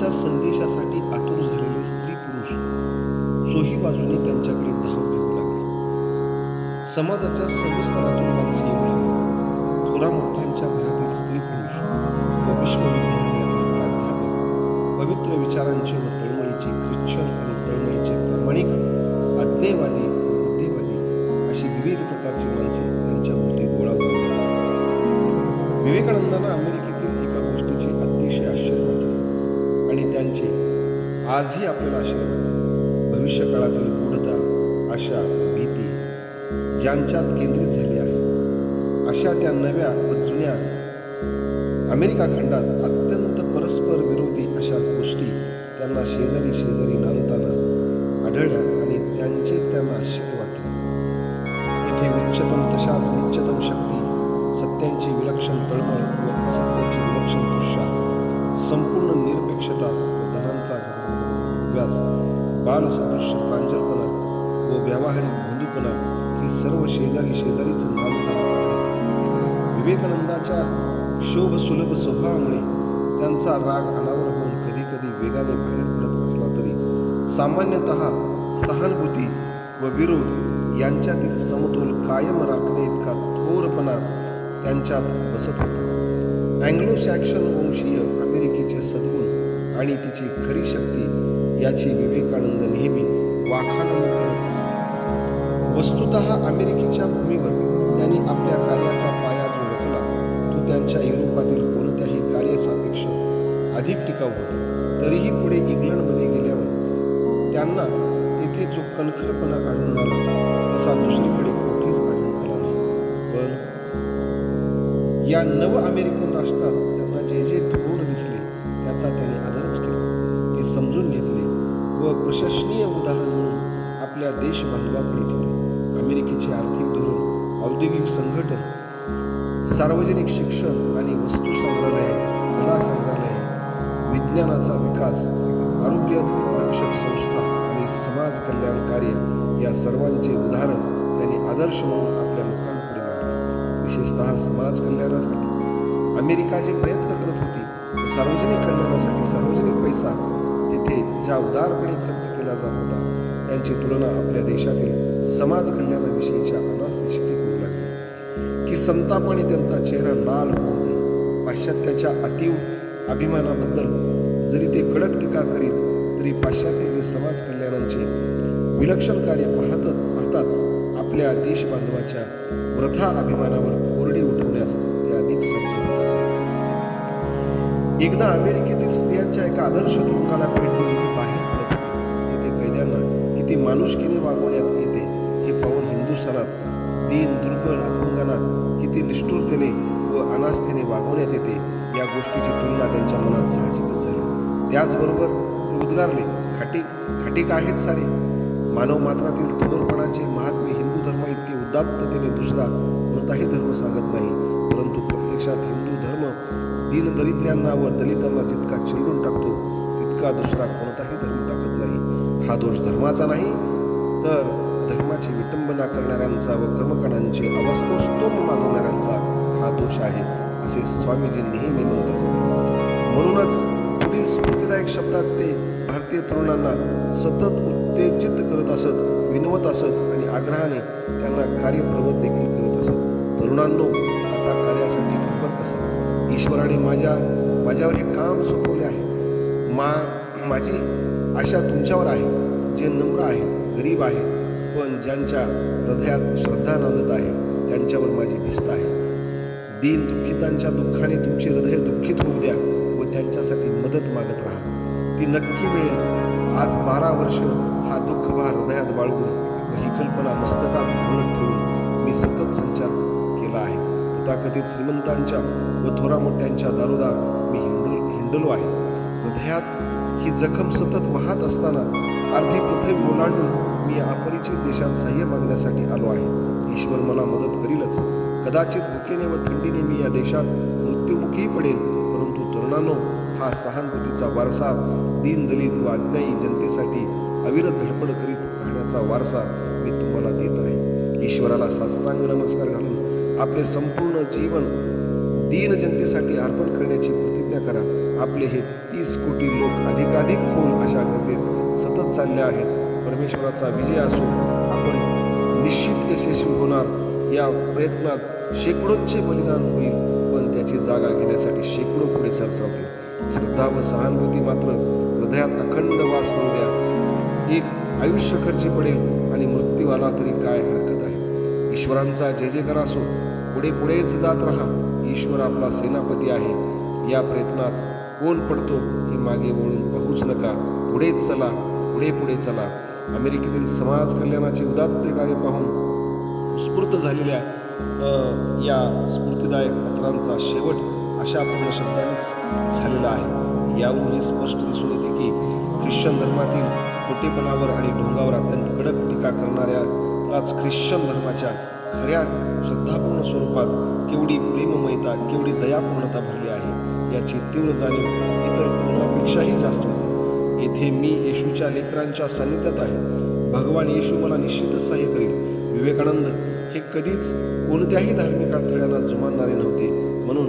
समाजाच्या संदेशासाठी आतुर झालेले स्त्री पुरुष सोही बाजूने त्यांच्याकडे धाव घेऊ लागले. समाजाच्या सर्व स्तरातून माणसे येऊ लागली. थोरा मोठ्यांच्या घरातील स्त्री पुरुष व विश्वविद्यालयातील प्राध्यापक पवित्र विचारांचे व तळमळीचे ख्रिश्चन आणि तळमळीचे प्रामाणिक आज्ञेवादी बुद्धिवादी अशी विविध प्रकारची माणसे त्यांच्या भोवती गोळा होऊ लागली. विवेकानंदांना आजही आपल्याला आश्चर्य भविष्यकाळातील भविष्य काळातील गूढता आशा भीती ज्यांच्यात केंद्रित झाली आहे अशा त्या नव्या व जुन्या अमेरिका खंडात अत्यंत परस्पर विरोधी अशा गोष्टी त्यांना शेजारी शेजारी नांदताना आढळल्या आणि त्यांचेच त्यांना आश्चर्य वाटले. इथे उच्चतम तशाच निश्चतम शक्ती सत्यांची विलक्षण तळमळ व असत्याची विलक्षण तृषा संपूर्ण निरपेक्षता व्यास बालसदृश्य प्रांजलपणा व व्यावहारिक भोंदूपणा ही सर्व शेजारी शेजारीच नांदताना विवेकानंदाच्या शोभ सुलभ स्वभावामुळे त्यांचा राग अनावर होऊन कधी कधी वेगाने बाहेर पडत असला तरी सामान्यतः सहानुभूती व विरोध यांच्यातील समतोल कायम राखणे इतका थोरपणा त्यांच्यात बसत होता. अँग्लो सॅक्शन वंशीय अमेरिकेचे सद्गुण आणि तिची खरी शक्ती याची विवेकानंद नेहमी वाखानंद करत असत. वस्तुत अमेरिकेच्या भूमीवर त्यांनी आपल्या कार्याचा पाया जो रचला तो त्यांच्या युरोपातील कोणत्याही कार्यासापेक्ष अधिक टिकाऊ होता. तरीही पुढे इंग्लंडमध्ये गेल्यावर त्यांना तेथे जो कणखरपणा आढळून आला तसा दुसरीकडे कोठेच आढळून आला नाही. पण या नव अमेरिकन राष्ट्रात त्यांना जे जे थोर दिसले त्याचा त्याने आदरच केला. ते समजून घेतले व प्रशंसनीय उदाहरण म्हणून आपल्या देश बांधवापुढे ठेवले. अमेरिकेचे आर्थिक धोरण औद्योगिक संघटन सार्वजनिक शिक्षण आणि वस्तू संग्रहालय कला संग्रहालय विज्ञानाचा विकास आरोग्य रक्षक संस्था आणि समाज कल्याण कार्य या सर्वांचे उदाहरण त्यांनी आदर्श म्हणून आपल्या लोकांपुढे मांडले. विशेषतः समाज कल्याणासाठी. अमेरिका जे प्रयत्न करत होती सार्वजनिक कल्याणासाठी सार्वजनिक पैसा तिथे ज्या उदारपणे खर्च केला जात होता त्यांची तुलना आपल्या देशातील समाज कल्याणाविषयीच्या अनास्थेशी करू लागली की संतापाने त्यांचा चेहरा लाल होऊन जाईल पाश्चात्याच्या अतीव अभिमानाबद्दल जरी ते कडक टीका करीत तरी पाश्चात्याचे समाज कल्याणांचे विलक्षण कार्य पाहतच पाहताच आपल्या देश बांधवाच्या प्रथा अभिमानावर कोरडे उठवण्यास ते अधिक सज्ज होत असत एकदा अमेरिकेत स्त्रियांच्या एका आदर्श तुरुंगाला भेट देऊन ते बाहेर पडत होते. तेथे कैद्यांना किती माणुसकीने वागवण्यात येते हे पाहून हिंदू सरात दीन दुर्बल अपंगांना किती निष्ठुरतेने व अनास्थेने वागवण्यात येते या गोष्टीची तुलना त्यांच्या मनात साहजिकच झाली. त्याचबरोबर ते उद्गारले खाटी खाटीक आहेत सारे? मानव मात्रातील थोरपणाचे महात्मे हिंदू धर्म इतके उदात्ततेने दुसरा कोणताही धर्म सांगत नाही परंतु प्रत्यक्षात हिंदू दीनदरिद्र्यांना व दलितांना जितका चिरडून टाकतो तितका दुसरा कोणताही धर्म टाकत नाही. हा दोष धर्माचा नाही तर धर्माची विटंबना करणाऱ्यांचा व कर्मकांडांचे अवास्तव स्तोम माजवणाऱ्यांचा हा दोष आहे असे स्वामीजी नेहमी म्हणत असत. म्हणूनच पुढील स्फूर्तीदायक शब्दात ते भारतीय तरुणांना सतत उत्तेजित करत असत विनवत असत आणि आग्रहाने त्यांना कार्यप्रवत देखील करत असत. तरुणांनो आता कार्यासाठी ईश्वराने माझ्या माझ्यावर हे काम सोपवले आहे. मा माझी आशा तुमच्यावर आहे जे नम्र आहे गरीब आहे पण ज्यांच्या हृदयात श्रद्धा नांदत आहे त्यांच्यावर माझी भिस्त आहे. दीन दुःखितांच्या दुःखाने तुमचे हृदय दुःखित होऊ द्या व त्यांच्यासाठी मदत मागत राहा. ती नक्की मिळेल. आज बारा वर्ष हा दुःखभार हृदयात बाळगून व ही कल्पना मस्तकात ठेवून मी सतत संचार तथाकथित श्रीमंतांच्या व थोरा मोठ्यांच्या दारोदार. मी हिंडलो हिंडलो आहे. हृदयात ही जखम सतत वाहत असताना अर्धी पृथ्वी ओलांडून मी या अपरिचित देशात सह्य मागण्यासाठी आलो आहे. ईश्वर मला मदत करीलच. कदाचित भुकेने व थंडीने मी या देशात मृत्युमुखी पडेल परंतु तरुणांनो हा सहानुभूतीचा वारसा दीन दलित व अज्ञायी जनतेसाठी अविरत धडपड करीत राहण्याचा वारसा मी तुम्हाला देत आहे. ईश्वराला साष्टांग नमस्कार घालून आपले संपूर्ण जीवन दीन जनतेसाठी अर्पण करण्याची प्रतिज्ञा करा. आपले हे तीस कोटी लोक अधिकाधिक खोल अशा गर्दीत सतत चालले आहेत. परमेश्वराचा विजय असो आपण निश्चित यशस्वी होणार. या प्रयत्नात शेकडोंचे बलिदान होईल पण त्याची जागा घेण्यासाठी शेकडो पुढे सरसावतील. श्रद्धा व सहानुभूती मात्र हृदयात अखंड वास करू द्या. एक आयुष्य खर्ची पडेल आणि मृत्यू आला तरी काय हरकत आहे? ईश्वरांचा जय जयकार असो पुढे पुढेच जात राहा. ईश्वर आपला सेनापती आहे. या प्रयत्नात कोण पडतो हे मागे वळून पाहूच नका. पुढेच चला पुढे पुढे चला. अमेरिकेतील समाज कल्याणाचे उदात्त कार्य पाहून स्फूर्त झालेल्या या स्फूर्तीदायक पत्रांचा शेवट अशा पूर्ण शब्दांनीच झालेला आहे. यावरून हे स्पष्ट दिसून येते की ख्रिश्चन धर्मातील खोटेपणावर आणि ढोंगावर अत्यंत कडक टीका करणाऱ्यालाच ख्रिश्चन धर्माच्या खऱ्या श्रद्धापूर्ण स्वरूपात केवढी प्रेममयता केवढी दयापूर्णता भरली आहे याची तीव्र जाणीव इतर कोणापेक्षाही जास्त होते. येथे मी येशूच्या लेकरांच्या सान्निध्यात आहे. भगवान येशू मला निश्चितच सहाय्य करेल. विवेकानंद हे कधीच कोणत्याही धार्मिक अडथळ्यांना जुमानणारे नव्हते. म्हणून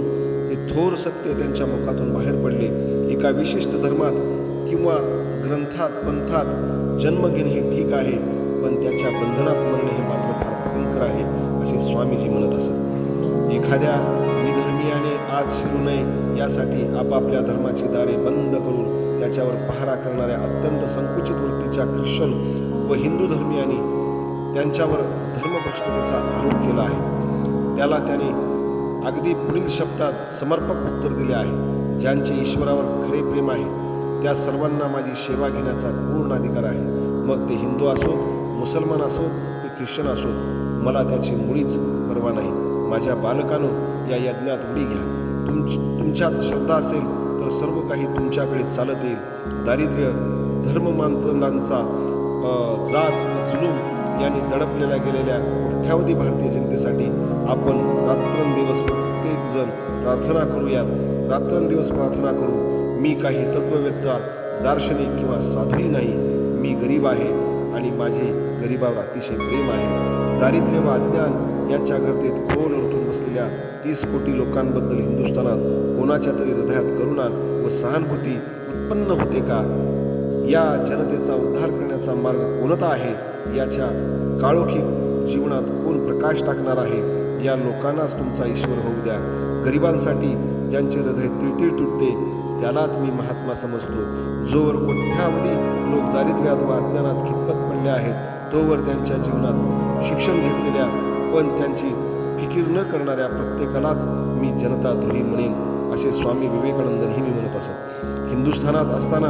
हे थोर सत्य त्यांच्या मुखातून बाहेर पडले. एका विशिष्ट धर्मात किंवा ग्रंथात पंथात जन्म घेणे हे ठीक आहे पण त्याच्या बंधनात म्हणणे हे मात्र फार भयंकर आहे. असे स्वामीजी म्हणत असत. एखाद्या विधर्मीयाने आज शिरू नये यासाठी आपापल्या धर्माची दारे बंद करून त्याच्यावर पहारा करणाऱ्या अत्यंत संकुचित वृत्तीच्या ख्रिश्चन व हिंदू धर्मियांनी त्यांच्यावर धर्मभ्रष्टतेचा आरोप केला आहे. त्याला त्याने अगदी पुढील शब्दात समर्पक उत्तर दिले आहे ज्यांचे ईश्वरावर खरे प्रेम आहे. त्या सर्वांना माझी सेवा घेण्याचा पूर्ण अधिकार आहे. मग ते हिंदू असोत मुसलमान असोत की ख्रिश्चन असोत? मला त्याची मुळीच परवा नाही. माझ्या बालकानो या यज्ञात उडी घ्या. तुम तुमच्यात श्रद्धा असेल तर सर्व काही तुमच्याकडे चालत येईल. दारिद्र्य धर्ममांतनांचा जाच व जुलूम यांनी दडपलेल्या गेलेल्या कोट्यावधी भारतीय जनतेसाठी आपण रात्रंदिवस प्रत्येकजण प्रार्थना करूयात. रात्रंदिवस प्रार्थना करू. मी काही तत्ववेत्ता दार्शनिक किंवा साधूही नाही. मी गरीब आहे आणि माझे गरिबावर अतिशय प्रेम आहे. दारिद्र्य व अज्ञान यांच्या गर्दीत खोल ओरतून बसलेल्या तीस कोटी लोकांबद्दल हिंदुस्थानात कोणाच्या तरी हृदयात करुणा व सहानुभूती उत्पन्न होते का? या जनतेचा उद्धार करण्याचा मार्ग कोणता आहे? याच्या काळोखी जीवनात कोण प्रकाश टाकणार आहे? या लोकांनाच तुमचा ईश्वर होऊ द्या. गरिबांसाठी ज्यांचे हृदय तिळतिळ तुटते त्यालाच मी महात्मा समजतो. जोवर कोट्यावधी लोक दारिद्र्यात व अज्ञानात खितपत पडले आहेत. तोवर त्यांच्या जीवनात शिक्षण घेतलेल्या पण त्यांची फिकीर न करणाऱ्या प्रत्येकालाच मी जनता द्रोही म्हणेन असे स्वामी विवेकानंद नेहमी म्हणत असत. हिंदुस्थानात असताना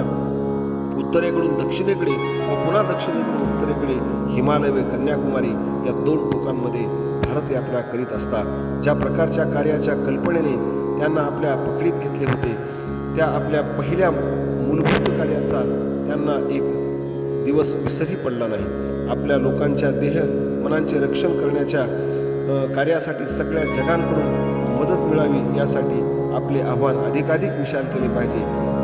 उत्तरेकडून दक्षिणेकडे व पुन्हा दक्षिणेकडून उत्तरेकडे हिमालय व कन्याकुमारी या दोन टोकांमध्ये भारत यात्रा करीत असता ज्या प्रकारच्या कार्याच्या कल्पनेने त्यांना आपल्या पकडीत घेतले होते त्या आपल्या पहिल्या मूलभूत कार्याचा त्यांना एक दिवस विसरही पडला नाही. आपल्या लोकांच्या देह मनांचे रक्षण करण्याच्या कार्यासाठी सगळ्या जगांकडून मदत मिळावी यासाठी आपले आव्हान अधिकाधिक विशाल केले पाहिजे.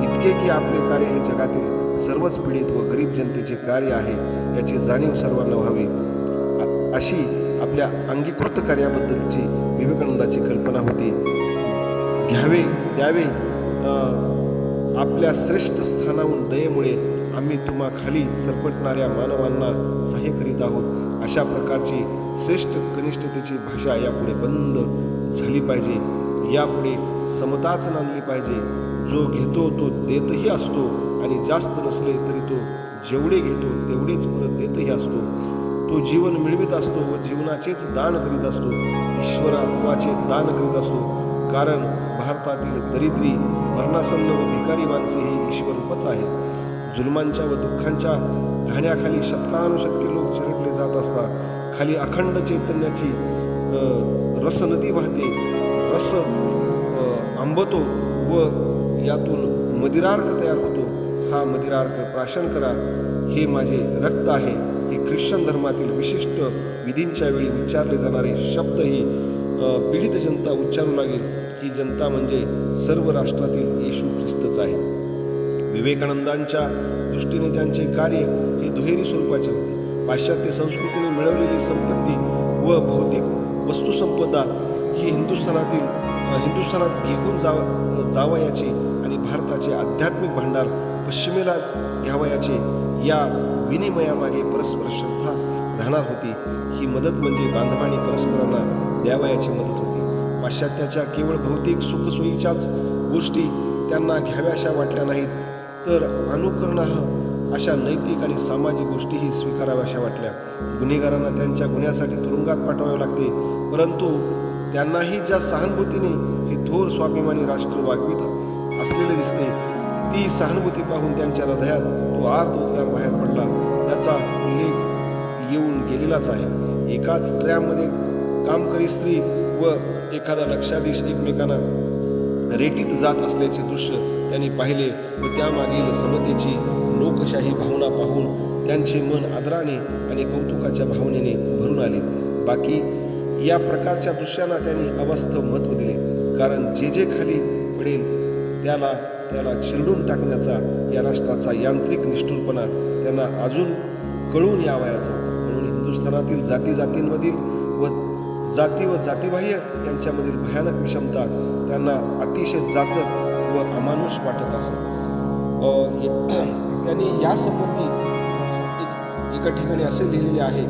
इतके की आपले कार्य हे जगातील सर्वच पीडित व गरीब जनतेचे कार्य आहे याची जाणीव सर्वांना व्हावी. अशी आपल्या अंगीकृत कार्याबद्दलची विवेकानंदाची कल्पना होती. घ्यावे द्यावे आपल्या श्रेष्ठ स्थानाहून दयेमुळे आम्ही तुम्हा खाली सरपटणाऱ्या मानवांना सहाय्य करीत आहोत. अशा प्रकारची श्रेष्ठ कनिष्ठतेची भाषा यापुढे बंद झाली पाहिजे. यापुढे समताच नांदली पाहिजे. जो घेतो तो देतही असतो आणि जास्त नसले तरी तो जेवढे घेतो तेवढेच परत देतही असतो. तो जीवन मिळवित असतो व जीवनाचेच दान करीत असतो. ईश्वरात्वाचे दान करीत असतो. कारण भारतातील दरिद्री मरणासन्न व भिकारी माणसे ही ईश्वरूपच आहे जुलमांच्या व दुःखांच्या घाण्याखाली शतकानुशतके लोक चिरडले जात असता खाली अखंड चैतन्याची रस नदी वाहते. रस आंबतो व यातून मदिरार्क तयार होतो. हा मदिरार्क प्राशन करा. हे माझे रक्त आहे. हे ख्रिश्चन धर्मातील विशिष्ट विधींच्या वेळी उच्चारले जाणारे शब्द ही पीडित जनता उच्चारू लागेल. ही जनता म्हणजे सर्व राष्ट्रातील येशू ख्रिस्तच आहे. विवेकानंदांच्या दृष्टीने त्यांचे कार्य हे दुहेरी स्वरूपाचे होते. पाश्चात्य संस्कृतीने मिळवलेली संपत्ती व भौतिक वस्तुसंपदा ही हिंदुस्थानातील हिंदुस्थानात घेऊन जाव जावयाचे आणि भारताचे आध्यात्मिक भांडार पश्चिमेला घ्यावयाचे या विनिमयामागे परस्पर श्रद्धा राहणार होती. ही मदत म्हणजे बांधवानी परस्परांना द्यावयाची मदत होती. पाश्चात्याच्या केवळ भौतिक सुखसोयीच्याच गोष्टी त्यांना घ्याव्याशा वाटल्या नाहीत. तर अनुकरणाह अशा नैतिक आणि सामाजिक गोष्टीही स्वीकाराव्याशा वाटल्या. गुन्हेगारांना त्यांच्या गुन्ह्यासाठी तुरुंगात पाठवावे लागते. परंतु त्यांनाही ज्या सहानुभूतीने हे थोर स्वाभिमानी राष्ट्र वागवित असलेले दिसते ती सहानुभूती पाहून त्यांच्या हृदयात तो आर्त उद्गार बाहेर पडला. त्याचा उल्लेख येऊन गेलेलाच आहे. एकाच ट्रॅममध्ये कामकरी स्त्री व एखादा लक्षाधीश एकमेकांना रेटीत जात असल्याचे दृश्य त्यांनी पाहिले व त्यामागील समतेची लोकशाही भावना पाहून त्यांचे मन आदराने आणि कौतुकाच्या भावनेने भरून आले. बाकी या प्रकारच्या दृश्यांना त्यांनी अवस्थ महत्त्व दिले. कारण जे जे खाली पडेल त्याला त्याला चिरडून टाकण्याचा या राष्ट्राचा यांत्रिक निष्ठुरपणा त्यांना अजून कळून यावयाचा होता. म्हणून हिंदुस्थानातील जाती जातींमधील व जाती व जातीबाह्य यांच्यामधील भयानक विषमता त्यांना अतिशय जाचत व अमानुष वाटत असत. अ, त्यांनी यासंबंधी एक एका ठिकाणी असे लिहिलेले आहे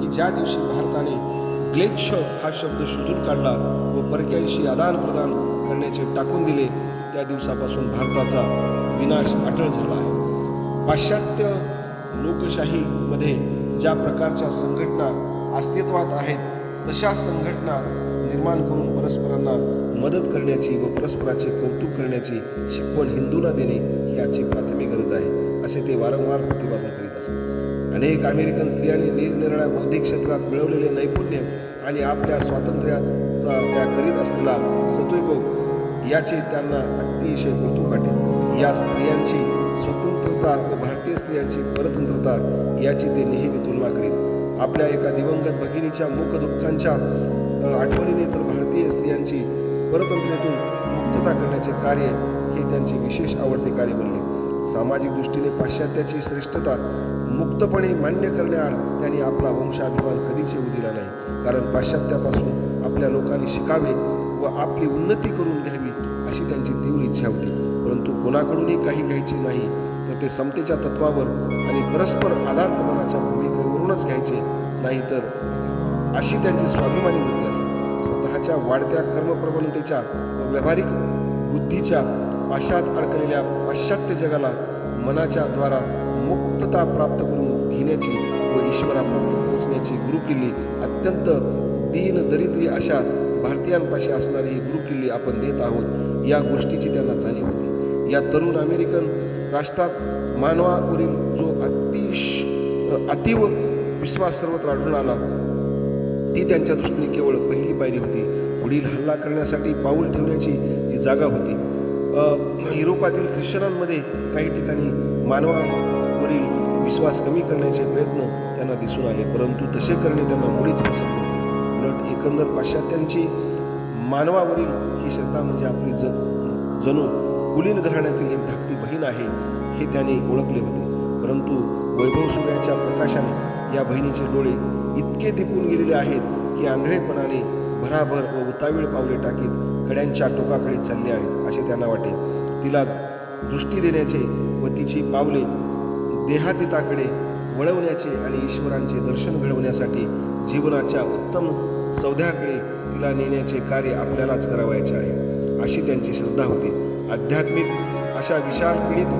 की ज्या दिवशी भारताने ग्लेच्छ हा शब्द शोधून काढला व परक्यांशी आदान प्रदान करण्याचे टाकून दिले त्या दिवसापासून भारताचा विनाश अटळ झाला आहे. पाश्चात्य लोकशाहीमध्ये ज्या प्रकारच्या संघटना अस्तित्वात आहेत तशा संघटना निर्माण करून परस्परांना मदत करण्याची व परस्पराचे कौतुक करण्याची शिकवण हिंदूंना देणे ही आजची प्राथमिक गरज आहे असे ते वारंवार प्रतिपादन करीत असत. अनेक अमेरिकन स्त्रियांनी निरनिराळ्या बौद्धिक क्षेत्रात मिळवलेले नैपुण्य आणि आपल्या स्वातंत्र्याचा त्या करीत असलेला सदुपयोग याचे त्यांना अतिशय कौतुक वाटे. या स्त्रियांची स्वतंत्रता व भारतीय स्त्रियांची परतंत्रता याची ते नेहमी तुलना करीत आपल्या एका दिवंगत भगिनीच्या मुख दुःखांच्या आठवणीने तर भारतीय स्त्रियांची परतंत्रेतून मुक्तता करण्याचे कार्य हे त्यांचे विशेष आवडते कार्य बनले. सामाजिक दृष्टीने पाश्चात्याची श्रेष्ठता मुक्तपणे मान्य करण्याआड त्यांनी आपला वंशाभिमान कधीच येऊ दिला नाही. कारण पाश्चात्यापासून आपल्या लोकांनी शिकावे व आपली उन्नती करून घ्यावी अशी त्यांची तीव्र इच्छा होती. परंतु कोणाकडूनही काही घ्यायचे नाही तर ते समतेच्या तत्वावर आणि परस्पर आदान प्रदानाच्या करूनच घ्यायचे नाही तर अशी त्यांची स्वाभिमानी वृत्ती असे स्वतःच्या वाढत्या कर्मप्रबलतेच्या व व्यावहारिक बुद्धीच्या पाशात अडकलेल्या पाश्चात्य जगाला मनाच्या द्वारा मुक्तता प्राप्त करून घेण्याची व ईश्वरापर्यंत पोहोचण्याची गुरुकिल्ली अत्यंत दीन दरिद्री अशा भारतीयांपाशी असणारी ही गुरुकिल्ली आपण देत आहोत या गोष्टीची त्यांना जाणीव होती. या तरुण अमेरिकन राष्ट्रात मानवावरील जो अतिश अतीव विश्वास सर्वत्र आढळून आला. ती त्यांच्या दृष्टीने केवळ पहिली पायरी होती. पुढील हल्ला करण्यासाठी पाऊल ठेवण्याची जी जागा होती. युरोपातील ख्रिश्चनांमध्ये काही ठिकाणी मानवांवरील विश्वास कमी करण्याचे प्रयत्न त्यांना दिसून आले परंतु तसे करणे त्यांना मुळीच पसंत नव्हते. उलट एकंदर पाश्चात्यांची मानवावरील ही श्रद्धा म्हणजे आपली ज जणू कुलीन घराण्यातील एक धाकटी बहीण आहे हे त्याने ओळखले होते. परंतु वैभव सूर्याच्या प्रकाशाने या बहिणीचे डोळे इतके दिपून गेलेले आहेत की आंधळेपणाने भराभर व उतावीळ पावले टाकीत कड्यांच्या टोकाकडे चालले आहेत असे त्यांना वाटे. तिला दृष्टी देण्याचे व तिची पावले देहातीताकडे वळवण्याचे आणि ईश्वरांचे दर्शन घडवण्यासाठी जीवनाच्या उत्तम सौध्याकडे तिला नेण्याचे कार्य आपल्यालाच करावायचे आहे अशी त्यांची श्रद्धा होती. आध्यात्मिक अशा विशाल पीडित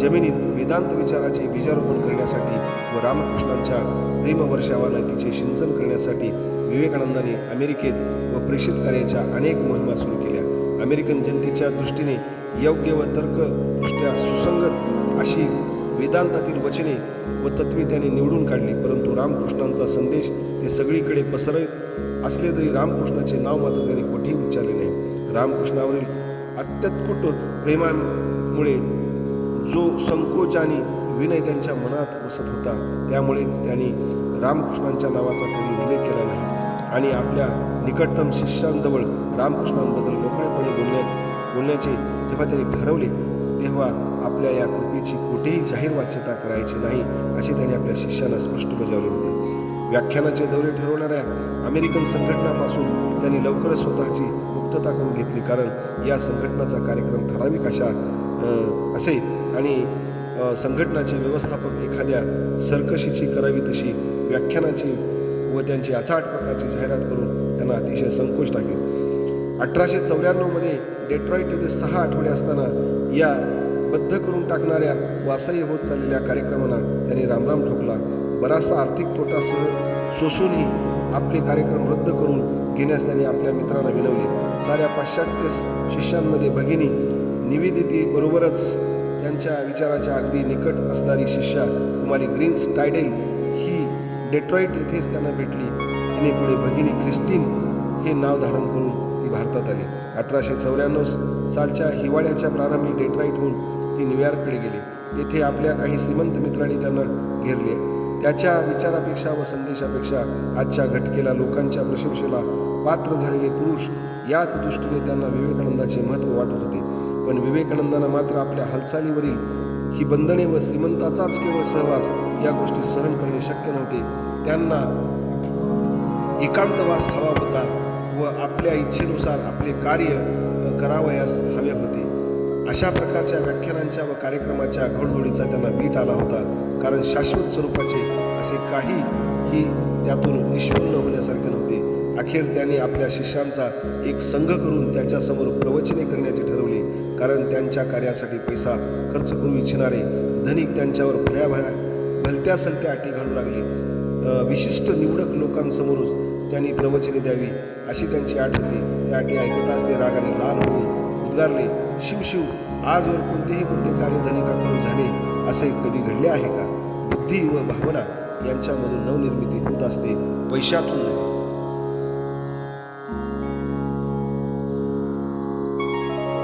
जमिनीत वेदांत विचाराचे बीजारोपण करण्यासाठी व रामकृष्णांच्या प्रेमवर्षावाला तिचे सिंचन करण्यासाठी विवेकानंदाने अमेरिकेत व प्रेषित कार्याच्या अनेक मोहिमा सुरू केल्या. अमेरिकन जनतेच्या दृष्टीने योग्य व तर्कदृष्ट्या सुसंगत अशी वेदांतातील वचने व तत्वे त्याने निवडून काढली परंतु रामकृष्णांचा संदेश ते सगळीकडे पसरत असले तरी रामकृष्णाचे नाव मात्र त्यांनी कुठेही उच्चारले नाही. रामकृष्णावरील अत्यत्कुट प्रेमामुळे जो संकोच आणि विनय त्यांच्या मनात बसत होता त्यामुळेच त्यांनी रामकृष्णांच्या नावाचा कधी उल्लेख केला नाही. आणि आपल्या निकटतम शिष्यांजवळ रामकृष्णांबद्दल मोकळेपणे बोलण्यात बोलण्याचे जेव्हा त्यांनी ठरवले तेव्हा आपल्या या कृपेची कुठेही जाहीर वाच्यता करायची नाही असे त्यांनी आपल्या शिष्यांना स्पष्ट बजावले होते. व्याख्यानाचे दौरे ठरवणाऱ्या अमेरिकन संघटनापासून त्यांनी लवकरच स्वतःची मुक्तता करून घेतली कारण या संघटनाचा कार्यक्रम ठराविक अशा असे आणि संघटनाची संघटनाचे व्यवस्थापक एखाद्या सरकशीची करावी तशी व्याख्यानाची व त्यांची अचाट प्रकारची जाहिरात करून त्यांना अतिशय संकोच टाकेल अठराशे चौऱ्याण्णवमध्ये डेट्रॉईट येथे सहा आठवडे असताना या बद्ध करून टाकणाऱ्या वासही होत चाललेल्या कार्यक्रमांना त्यांनी रामराम ठोकला. बराचसा आर्थिक तोटा सह सोसूनही आपले कार्यक्रम रद्द करून घेण्यास त्यांनी आपल्या मित्रांना विनवले. साऱ्या पाश्चात्य शिष्यांमध्ये भगिनी निवेदिती त्यांच्या विचाराच्या अगदी निकट असणारी शिष्या कुमारी ग्रीन्स टायडेल ही डेट्रॉईट येथेच त्यांना भेटली. तिने पुढे भगिनी ख्रिस्टीन हे नाव धारण करून ती भारतात आली. अठराशे चौऱ्याण्णव सालच्या हिवाळ्याच्या प्रारंभी डेट्रॉईटहून ती न्यूयॉर्ककडे गेली. तेथे आपल्या काही श्रीमंत मित्रांनी त्यांना घेरले. त्याच्या विचारापेक्षा व संदेशापेक्षा आजच्या घटकेला लोकांच्या प्रशंसेला पात्र झालेले पुरुष याच दृष्टीने त्यांना विवेकानंदाचे महत्त्व वाटत होते. पण विवेकानंदांना मात्र आपल्या हालचालीवरील ही बंधने व श्रीमंताचाच केवळ सहवास या गोष्टी सहन करणे शक्य नव्हते. त्यांना एकांतवास हवा होता व आपल्या इच्छेनुसार आपले कार्य करावयास हवे होते. अशा प्रकारच्या व्याख्यानांच्या व कार्यक्रमाच्या घडघडीचा त्यांना बीट आला होता. कारण शाश्वत स्वरूपाचे असे काही ही त्यातून निष्पन्न होण्यासारखे नव्हते. अखेर त्यांनी आपल्या शिष्यांचा एक संघ करून त्याच्यासमोर प्रवचने करण्याचे ठरवले. कारण त्यांच्या कार्यासाठी पैसा खर्च करू इच्छिणारे धनिक त्यांच्यावर भल्या भल्या भलत्या सलत्या अटी घालू लागले. विशिष्ट निवडक लोकांसमोरच त्यांनी प्रवचने द्यावी अशी त्यांची आठ होती. त्या अटी ऐकताच ते रागाने लाल होऊन उद्गारले शिव शिव आजवर कोणतेही मोठे कार्य धनिकाकडून झाले असे कधी घडले आहे का? बुद्धी व भावना यांच्यामधून नवनिर्मिती होत असते पैशातून नाही.